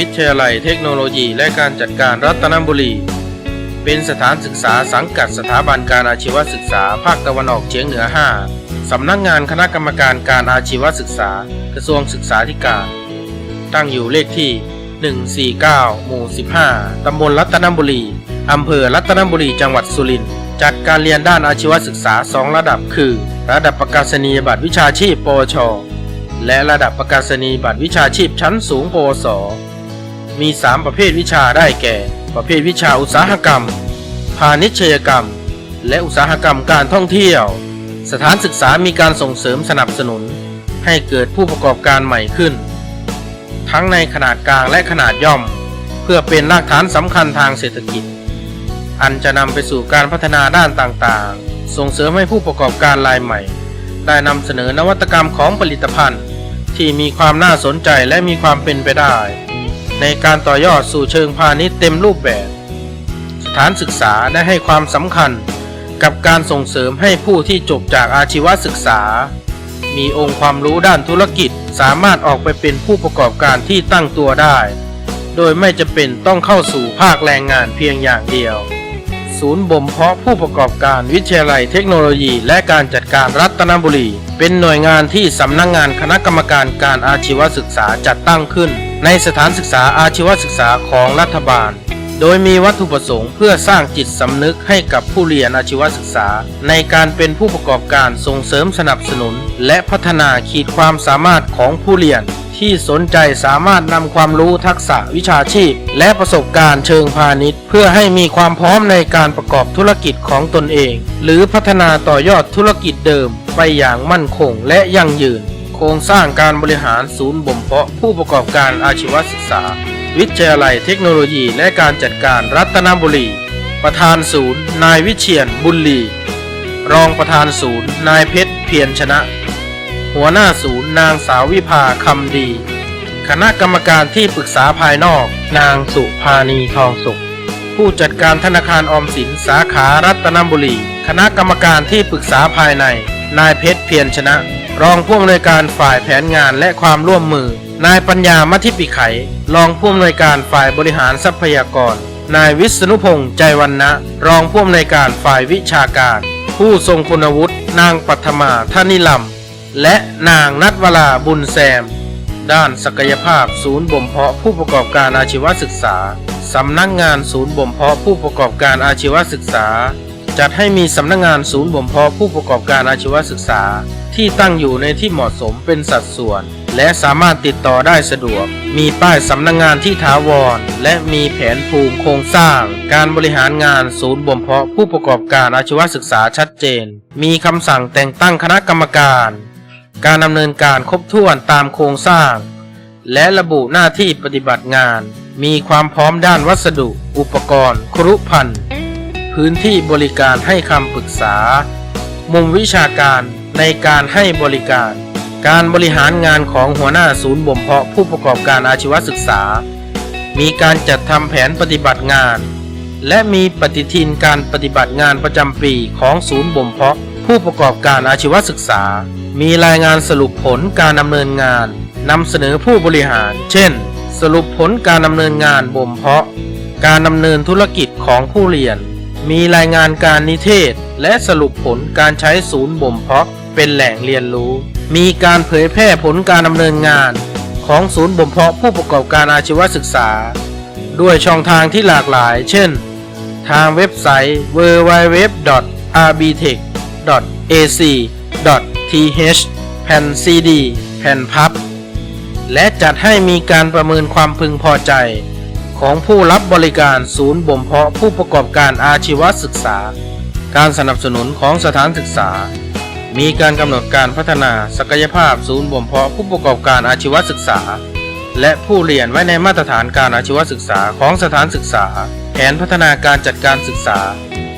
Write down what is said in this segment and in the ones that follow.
วิทยาลัยเทคโนโลยี และการจัดการรัตนบุรี เป็นสถานศึกษาสังกัดสถาบันการอาชีวศึกษา ภาคตะวันออกเฉียงเหนือ 5 สำนักงานคณะกรรมการการอาชีวศึกษา กระทรวงศึกษาธิการ ตั้งอยู่เลขที่ 149 หมู่ 15 ตำบลรัตนบุรี อำเภอรัตนบุรี จังหวัดสุรินทร์จัดการเรียนด้านอาชีวศึกษา 2 ระดับ คือ ระดับประกาศนียบัตรวิชาชีพ ปวช และระดับประกาศนียบัตรวิชาชีพชั้นสูง ปวส มี 3 ประเภทวิชาได้แก่ ประเภทวิชาอุตสาหกรรม พาณิชยกรรม และอุตสาหกรรมการท่องเที่ยว สถานศึกษามีการส่งเสริมสนับสนุน ให้เกิดผู้ประกอบการใหม่ขึ้น ทั้งในขนาดกลางและขนาดย่อม เพื่อเป็นรากฐานสำคัญทางเศรษฐกิจ อันจะนำไปสู่การพัฒนาด้านต่างๆ ส่งเสริมให้ผู้ประกอบการรายใหม่ ได้นำเสนอนวัตกรรมของผลิตภัณฑ์ ที่มีความน่าสนใจและมีความเป็นไปได้ ในการต่อยอดสู่เชิงพาณิชย์เต็มรูปแบบ สถานศึกษาได้ให้ความสำคัญกับการส่งเสริมให้ผู้ที่จบจากอาชีวศึกษา มีองค์ความรู้ด้านธุรกิจสามารถออกไปเป็นผู้ประกอบการที่ตั้งตัวได้ โดยไม่จำเป็นต้องเข้าสู่ภาคแรงงานเพียงอย่างเดียว ศูนย์บ่มเพาะผู้ประกอบการวิทยาลัยเทคโนโลยีและการจัดการรัตนบุรี เป็นหน่วยงานที่สำนักงงานคณะกรรมการการอาชีวศึกษาจัดตั้งขึ้น ในสถานศึกษาอาชีวศึกษาของรัฐบาล โดยมีวัตถุประสงค์เพื่อสร้างจิตสำนึกให้กับผู้เรียนอาชีวศึกษา ในการเป็นผู้ประกอบการส่งเสริมสนับสนุน และพัฒนาขีดความสามารถของผู้เรียน ที่สนใจสามารถนำความรู้ทักษะวิชาชีพ และประสบการณ์เชิงพาณิชย์ เพื่อให้มีความพร้อมในการประกอบธุรกิจของตนเอง หรือพัฒนาต่อยอดธุรกิจเดิม ไปอย่างมั่นคงและยั่งยืน ครงสร้างการบริหารศูนย์บ่มเพาะผู้ประกอบการอาชีวศึกษา วิทยาลัยเทคโนโลยีและการจัดการรัตนบุรี ประธานศูนย์ นายวิเชียนบุญลี รองประธานศูนย์ นายเพชรเพียรชนะ หัวหน้าศูนย์นางสาววิภาคำดี คณะกรรมการที่ปรึกษาภายนอก นางสุภานีทองสุข ผู้จัดการธนาคารออมสินสาขารัตนบุรี คณะกรรมการที่ปรึกษาภายใน นายเพชรเพียรชนะ รองผู้อำนวยการฝ่ายแผนงานและความร่วมมือ นายปัญญามัธิปิไข รองผู้อำนวยการฝ่ายบริหารทรัพยากร นายวิษณุพงษ์ใจวันนะ รองผู้อำนวยการฝ่ายวิชาการ ผู้ทรงคุณวุฒินางปัทมาธนิลำและนางนัทวราบุญแซม ด้านศักยภาพศูนย์บ่มเพาะผู้ประกอบการอาชีวศึกษา สำนักงานศูนย์บ่มเพาะผู้ประกอบการอาชีวศึกษา จัดให้มีสำนักงานศูนย์บ่มเพาะผู้ประกอบการอาชีวศึกษา ที่ตั้งอยู่ในที่เหมาะสมเป็นสัดส่วน และสามารถติดต่อได้สะดวก มีป้ายสำนักงานที่ถาวร และมีแผนภูมิโครงสร้าง การบริหารงานศูนย์บ่มเพาะผู้ประกอบการอาชีวศึกษาชัดเจน มีคำสั่งแต่งตั้งคณะกรรมการ การดำเนินการครบถ้วนตามโครงสร้าง และระบุหน้าที่ปฏิบัติงาน มีความพร้อมด้านวัสดุ อุปกรณ์ ครุภัณฑ์ พื้นที่บริการให้คำปรึกษา มุมวิชาการในการให้บริการ การบริหารงานของหัวหน้าศูนย์บ่มเพาะผู้ประกอบการอาชีวศึกษา มีการจัดทำแผนปฏิบัติงาน และมีปฏิทินการปฏิบัติงานประจำปีของศูนย์บ่มเพาะ ผู้ประกอบการอาชีวศึกษา มีรายงานสรุปผลการดำเนินงานนำเสนอผู้บริหาร เช่น สรุปผลการดำเนินงานบ่มเพาะ การดำเนินธุรกิจของผู้เรียน มีรายงานการนิเทศ และสรุปผลการใช้ศูนย์บ่มเพาะเป็นแหล่งเรียนรู้ มีการเผยแพร่ผลการดำเนินงาน ของศูนย์บ่มเพาะผู้ประกอบการอาชีวศึกษา ด้วยช่องทางที่หลากหลาย เช่น ทางเว็บไซต์ www.rbtech.ac.th แผ่นซีดีแผ่นพับ และจัดให้มีการประเมินความพึงพอใจ ของผู้รับบริการศูนย์บ่มเพาะผู้ประกอบการอาชีวศึกษา การสนับสนุนของสถานศึกษา มีการกำหนดการพัฒนาศักยภาพศูนย์บ่มเพาะผู้ประกอบการอาชีวศึกษา และผู้เรียนไว้ในมาตรฐานการอาชีวศึกษาของสถานศึกษา แผนพัฒนาการจัดการศึกษา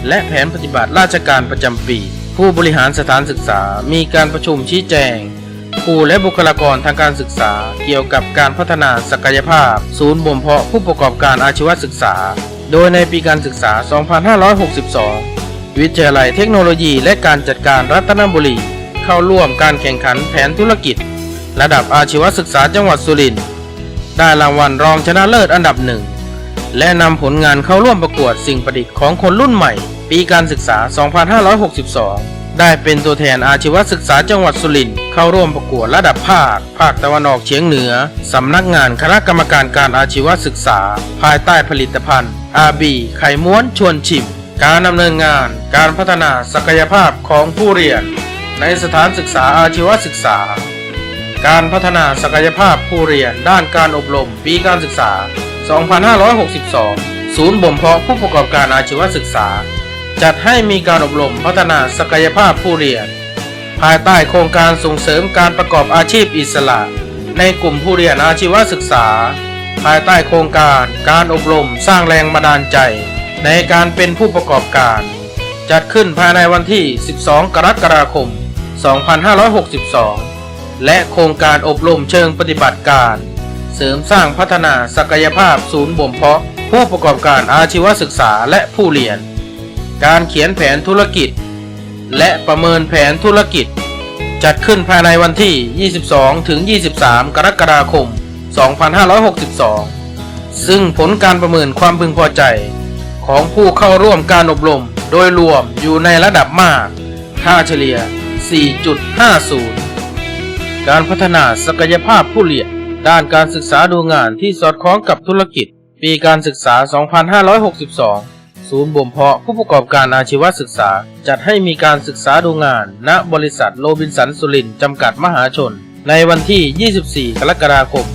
และแผนปฏิบัติราชการประจำปี ผู้บริหารสถานศึกษา มีการประชุมชี้แจง ครูและบุคลากรทางการศึกษา เกี่ยวกับการพัฒนาศักยภาพ ศูนย์บ่มเพาะผู้ประกอบการอาชีวศึกษา โดยในปีการศึกษา 2562 วิทยาลัยเทคโนโลยีและการจัดการรัตนบุรี เข้าร่วมการแข่งขันแผนธุรกิจ ระดับอาชีวศึกษาจังหวัดสุรินทร์ได้รางวัลรองชนะเลิศอันดับหนึ่งและนำผลงานเข้าร่วมประกวดสิ่งประดิษฐ์ของคนรุ่นใหม่ ปีการศึกษา 2562 ได้เป็นตัวแทนอาชีวศึกษาจังหวัดสุรินทร์เข้าร่วมประกวดระดับภาค ภาคตะวันออกเฉียงเหนือ สำนักงานคณะกรรมการการอาชีวศึกษา ภายใต้ผลิตภัณฑ์ RB ไข่ม้วนชวนชิม การดำเนินงาน การพัฒนาศักยภาพของผู้เรียน ในสถานศึกษาอาชีวศึกษา การพัฒนาศักยภาพผู้เรียนด้านการอบรมปีการศึกษา 2562 ศูนย์บ่มเพาะผู้ประกอบการอาชีวศึกษา จัดให้มีการอบรมพัฒนาศักยภาพผู้เรียน ภายใต้โครงการส่งเสริมการประกอบอาชีพอิสระ ในกลุ่มผู้เรียนอาชีวศึกษา ภายใต้โครงการการอบรมสร้างแรงบันดาลใจ ในการเป็นผู้ประกอบการ จัดขึ้นภายในวันที่ 12 กรกฎาคม 2562 และโครงการอบรมเชิงปฏิบัติการ เสริมสร้างพัฒนาศักยภาพศูนย์บ่มเพาะผู้ประกอบการอาชีวศึกษาและผู้เรียน การเขียนแผนธุรกิจ และประเมินแผนธุรกิจ จัดขึ้นภายในวันที่ 22 ถึง 23 กรกฎาคม 2562 ซึ่งผลการประเมินความพึงพอใจ ของผู้เข้าร่วมการอบรม โดยรวมอยู่ในระดับมาก ค่าเฉลี่ย 4.50 การพัฒนาศักยภาพผู้เรียนด้านการศึกษาดูงานที่สอดคล้องกับธุรกิจ ปีการศึกษา 2562 ศูนย์บ่มเพาะผู้ประกอบการอาชีวศึกษา จัดให้มีการศึกษาดูงาน ณบริษัทโรบินสันสุรินจำกัดมหาชน ในวันที่ 24 กรกฎาคม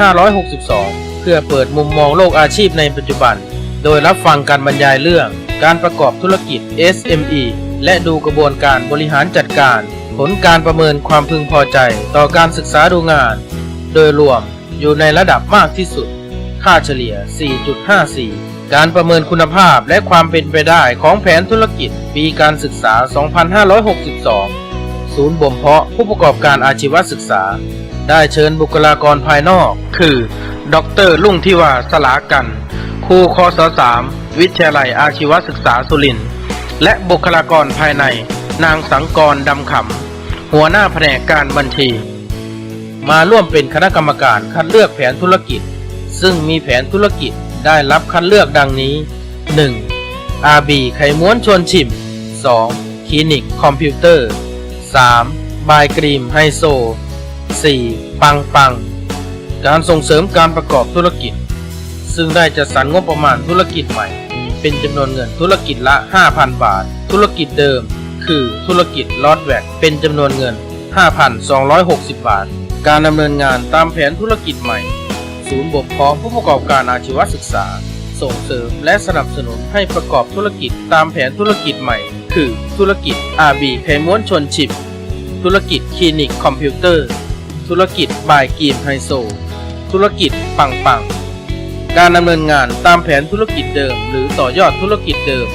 2562 เพื่อเปิดมุมมองโลกอาชีพในปัจจุบัน โดยรับฟังการบรรยายเรื่อง การประกอบธุรกิจ SME และดูกระบวนการบริหารจัดการ ผลการประเมินความพึงพอใจต่อการศึกษาดูงาน โดยรวมอยู่ในระดับมากที่สุด ค่าเฉลี่ย 4.54 การประเมินคุณภาพและความเป็นไปได้ของแผนธุรกิจปีการศึกษา 2562 ศูนย์บ่มเพาะผู้ประกอบการอาชีวศึกษา ได้เชิญบุคลากรภายนอก คือ ดรลุ่งทิวาสลากัน ครูคศ3วิทยาลัยอาชีวศึกษาสุรินทร์และบุคลากรภายใน นางสังกรดำขำหัวหน้าแผนกการบัญชี มาร่วมเป็นคณะกรรมการคัดเลือกแผนธุรกิจ ซึ่งมีแผนธุรกิจ ได้รับคัดเลือกดังนี้ 1. RB ไข่ม้วนชวนชิม 2. คลินิกคอมพิวเตอร์ 3. บายกรีมไฮโซ 4. ปังปัง การส่งเสริมการประกอบธุรกิจ ซึ่งได้จัดสรรงบประมาณธุรกิจใหม่ เป็นจำนวนเงินธุรกิจละ 5,000 บาท ธุรกิจเดิม คือธุรกิจลอดแวกเป็นจำนวนเงิน 5,260 บาท การดำเนินงานตามแผนธุรกิจใหม่ ศูนย์บ่มเพาะผู้ประกอบการอาชีวศึกษา ส่งเสริมและสนับสนุนให้ประกอบธุรกิจตามแผนธุรกิจใหม่ คือธุรกิจ RB ไขม้วนชนชิปธุรกิจคลินิกคอมพิวเตอร์ ธุรกิจบายกีมไฮโซ ธุรกิจปังปังการดำเนินงานตามแผนธุรกิจเดิม หรือต่อยอดธุรกิจเดิม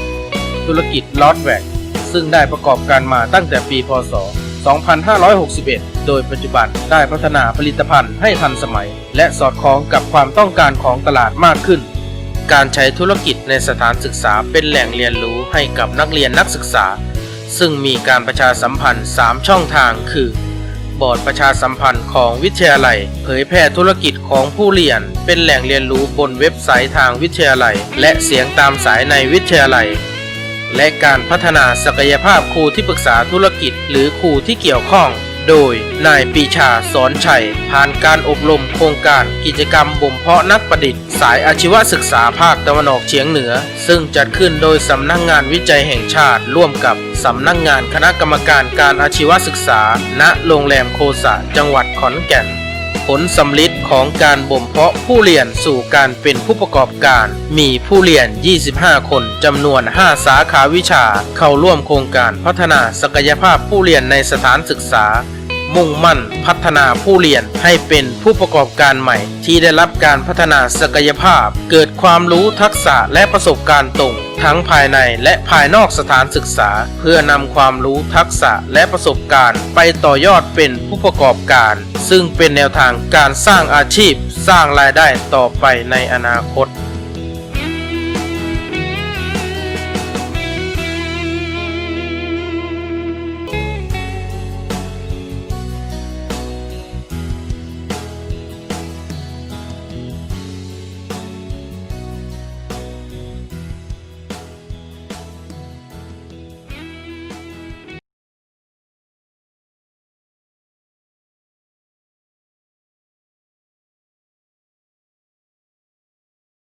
ธุรกิจลอตแวกซึ่งได้ประกอบการมาตั้งแต่ปี พศ 2561 โดยปัจจุบันได้พัฒนาผลิตภัณฑ์ให้ทันสมัย และสอดคล้องกับความต้องการของตลาดมากขึ้น การใช้ธุรกิจในสถานศึกษาเป็นแหล่งเรียนรู้ให้กับนักเรียนนักศึกษา ซึ่งมีการประชาสัมพันธ์ 3 ช่องทางคือบอร์ดประชาสัมพันธ์ของวิทยาลัย เผยแพร่ธุรกิจของผู้เรียน เป็นแหล่งเรียนรู้บนเว็บไซต์ทางวิทยาลัย และเสียงตามสายในวิทยาลัย และการพัฒนาศักยภาพครูที่ปรึกษาธุรกิจหรือครูที่เกี่ยวข้อง โดยนายปีชาสอนชัย ผ่านการอบรมโครงการกิจกรรมบ่มเพาะนักประดิษฐ์ สายอาชีวศึกษาภาคตะวันออกเฉียงเหนือ ซึ่งจัดขึ้นโดยสำนักงงานวิจัยแห่งชาติร่วมกับสำนักงงานคณะกรรมการการอาชีวศึกษา ณโรงแรมโคสะจังหวัดขอนแก่น ผลสำลิด ของการบ่มเพาะผู้เรียนสู่การเป็นผู้ประกอบการ มีผู้เรียน 25 คนจำนวน 5 สาขาวิชา เข้าร่วมโครงการพัฒนาศักยภาพผู้เรียนในสถานศึกษา มุ่งมั่นพัฒนาผู้เรียนให้เป็นผู้ประกอบการใหม่ ที่ได้รับการพัฒนาศักยภาพ เกิดความรู้ทักษะและประสบการณ์ตรง ทั้งภายในและภายนอกสถานศึกษา เพื่อนำความรู้ทักษะและประสบการณ์ ไปต่อยอดเป็นผู้ประกอบการ ซึ่งเป็นแนวทางการสร้างอาชีพ สร้างรายได้ต่อไปในอนาคต